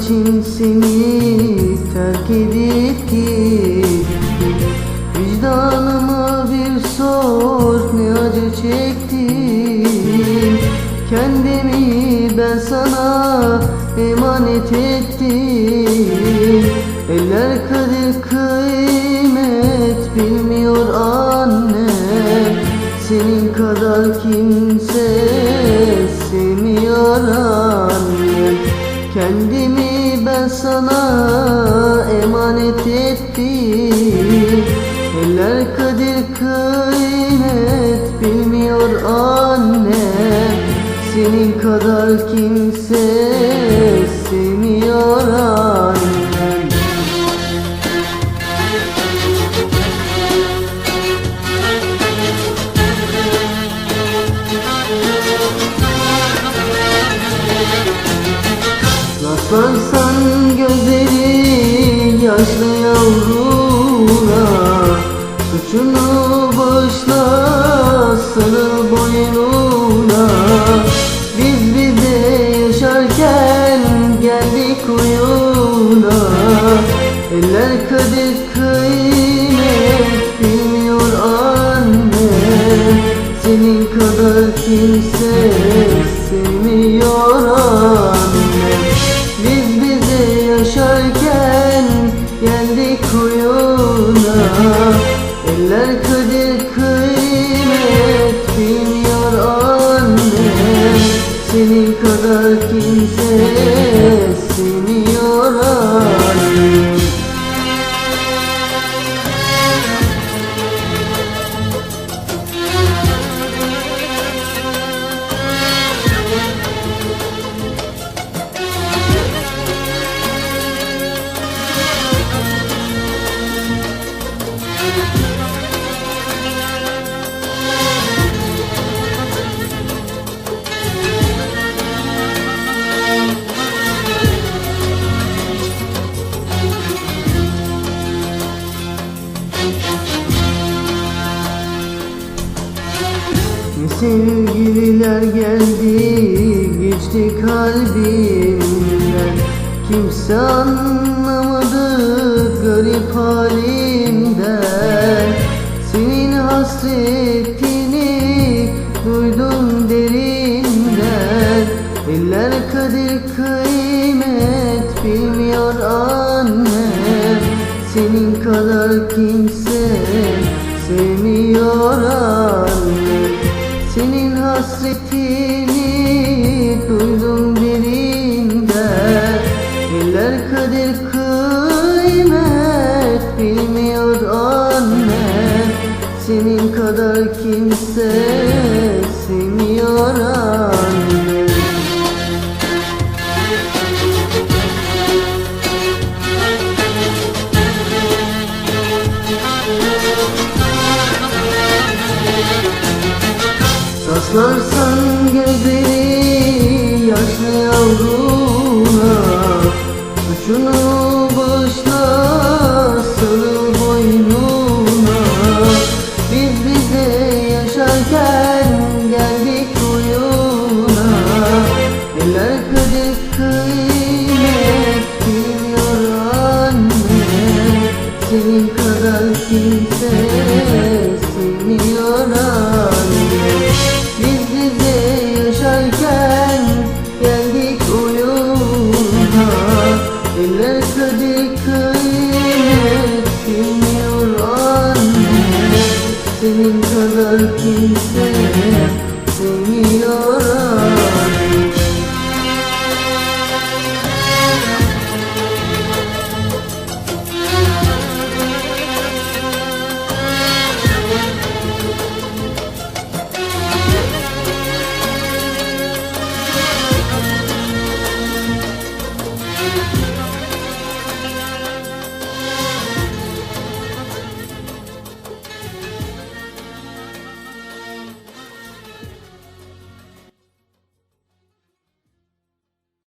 için seni terk edip gittim Vicdanıma bir sor ne acı çektim Kendimi ben sana emanet ettim. Eller kadir kıymet bilmiyor anne. Senin kadar kimse Kendimi ben sana emanet ettim. Eller kadir kıymet bilmiyor anne. Senin kadar kimse sevmiyor annem Rastlarsan gözleri yaşlı yavruna Suçunu bağışla sarıl boynuna. Biz bize yaşarken geldik oyuna Eller kadir kıymet bilmiyor anne. Senin kadar kimse sevmiyor Senin kadar Ne sevgililer geldi geçti kalbimden. Kimse anlamadı garip halimden. Senin hasretini duydum derinden. Eller kadir kıymet bilmiyor annem Senin kadar kimse sevmiyor annem hasretini duydum derinden Eller kadir kıymet bilmiyor annem Senin kadar kimse sevmiyor annem Saslarsan gözleri